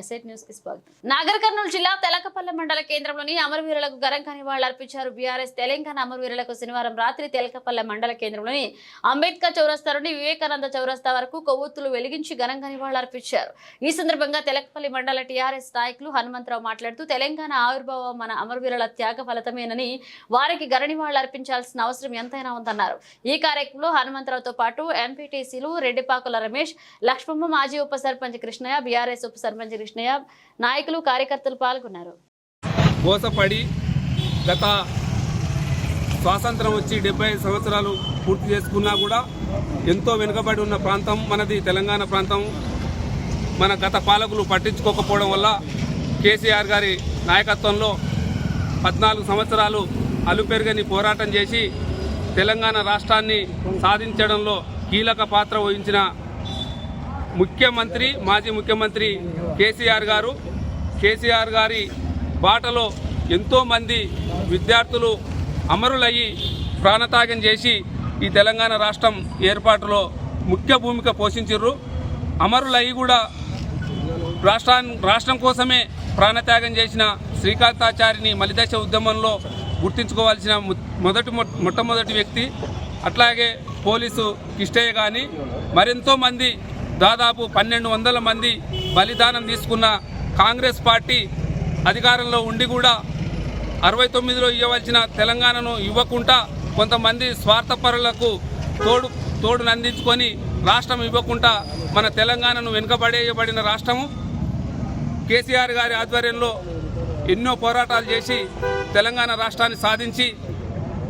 ఎస్ఐట్ న్యూస్కి స్వాగతం. నాగర్ కర్నూలు జిల్లా తెలకపల్లె మండల కేంద్రంలోని అమరవీరులకు ఘనంగా నివాళులర్పించారు బీఆర్ఎస్ తెలంగాణ అమరవీరులకు శనివారం రాత్రి తెలకపల్లె మండల కేంద్రంలోని అంబేద్కర్ చౌరస్తా నుండి వివేకానంద చౌరస్తా వరకు కొవ్వొత్తులు వెలిగించి ఘనంగా నివాళులర్పించారు ఈ సందర్భంగా తెలకపల్లి మండల టీఆర్ఎస్ నాయకులు హనుమంతరావు మాట్లాడుతూ తెలంగాణ ఆవిర్భావం మన అమరవీరుల త్యాగ ఫలితమేనని వారికి ఘన నివాళులర్పించాల్సిన అవసరం ఎంతైనా ఉందన్నారు. ఈ కార్యక్రమంలో హనుమంతరావుతో పాటు ఎంపీటీసీలు రెడ్డిపాకుల రమేష్ లక్ష్మమ్మ మాజీ ఉప సర్పంచ్ కృష్ణయ్య బీఆర్ఎస్ ఉప సర్పంచ్ కృష్ణయ్య నాయకులు కార్యకర్తలు పాల్గొన్నారు. మోసపడి గత స్వాతంత్రం వచ్చి డెబ్బై సంవత్సరాలు పూర్తి చేసుకున్నా కూడా ఎంతో వెనుకబడి ఉన్న ప్రాంతం మనది తెలంగాణ ప్రాంతం. మన గత పాలకులు పట్టించుకోకపోవడం వల్ల కేసీఆర్ గారి నాయకత్వంలో పద్నాలుగు సంవత్సరాలు అలుపెరుగని పోరాటం చేసి తెలంగాణ రాష్ట్రాన్ని సాధించడంలో కీలక పాత్ర వహించిన ముఖ్యమంత్రి మాజీ ముఖ్యమంత్రి కేసీఆర్ గారు కేసీఆర్ గారి బాటలో ఎంతోమంది విద్యార్థులు అమరులయ్యి ప్రాణత్యాగం చేసి ఈ తెలంగాణ రాష్ట్రం ఏర్పాటులో ముఖ్య భూమిక పోషించరు అమరులయ్యి కూడా రాష్ట్రాన్ని రాష్ట్రం కోసమే ప్రాణత్యాగం చేసిన శ్రీకాంతాచారిని మలిదశ ఉద్యమంలో గుర్తించుకోవాల్సిన మొదటి మొ- మొట్టమొదటి వ్యక్తి. అట్లాగే పోలీసు కిష్టయ్య కానీ మరెంతో మంది దాదాపు పన్నెండు వందల మంది బలిదానం తీసుకున్న కాంగ్రెస్ పార్టీ అధికారంలో ఉండి కూడా అరవై తొమ్మిదిలో ఇవ్వవలసిన తెలంగాణను ఇవ్వకుండా కొంతమంది స్వార్థపరులకు తోడు తోడునందించుకొని రాష్ట్రం ఇవ్వకుండా మన తెలంగాణను వెనుకబడేయబడిన రాష్ట్రము. కేసీఆర్ గారి ఆధ్వర్యంలో ఎన్నో పోరాటాలు చేసి తెలంగాణ రాష్ట్రాన్ని సాధించి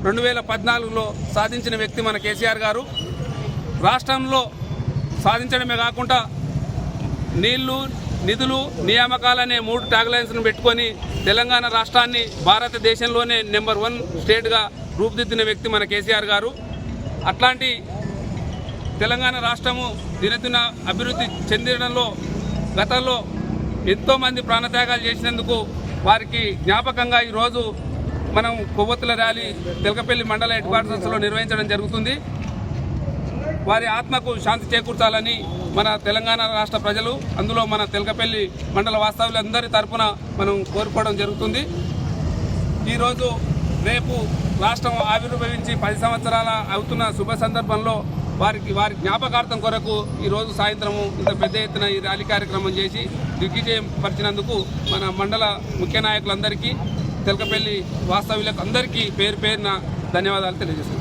రెండు వేల పద్నాలుగులో సాధించిన వ్యక్తి మన కేసీఆర్ గారు. రాష్ట్రంలో సాధించడమే కాకుండా నీళ్ళు నిధులు నియామకాలనే మూడు ట్యాగ్లైన్స్ను పెట్టుకొని తెలంగాణ రాష్ట్రాన్ని భారతదేశంలోనే నెంబర్ వన్ స్టేట్గా రూపుదిద్దిన వ్యక్తి మన కేసీఆర్ గారు. అట్లాంటి తెలంగాణ రాష్ట్రము దినదిన అభివృద్ధి చెందడంలో గతంలో ఎంతోమంది ప్రాణత్యాగాలు చేసినందుకు వారికి జ్ఞాపకంగా ఈరోజు మనం కొవ్వొత్తుల ర్యాలీ తెలకపల్లి మండల హెడ్ క్వార్టర్స్లో నిర్వహించడం జరుగుతుంది. వారి ఆత్మకు శాంతి చేకూర్చాలని మన తెలంగాణ రాష్ట్ర ప్రజలు అందులో మన తెలకపల్లి మండల వాస్తవులందరి తరపున మనం కోరుకోవడం జరుగుతుంది. ఈరోజు రేపు రాష్ట్రం ఆవిర్భవించి పది సంవత్సరాల అవుతున్న శుభ సందర్భంలో వారికి వారి జ్ఞాపకార్థం కొరకు ఈరోజు సాయంత్రము ఇంత పెద్ద ఎత్తున ఈ ర్యాలీ కార్యక్రమం చేసి దిగ్విజయం పరిచినందుకు మన మండల ముఖ్య నాయకులందరికీ తెలకపల్లి వాస్తవ్యులకు అందరికీ పేరు పేరున ధన్యవాదాలు తెలియజేస్తున్నాను.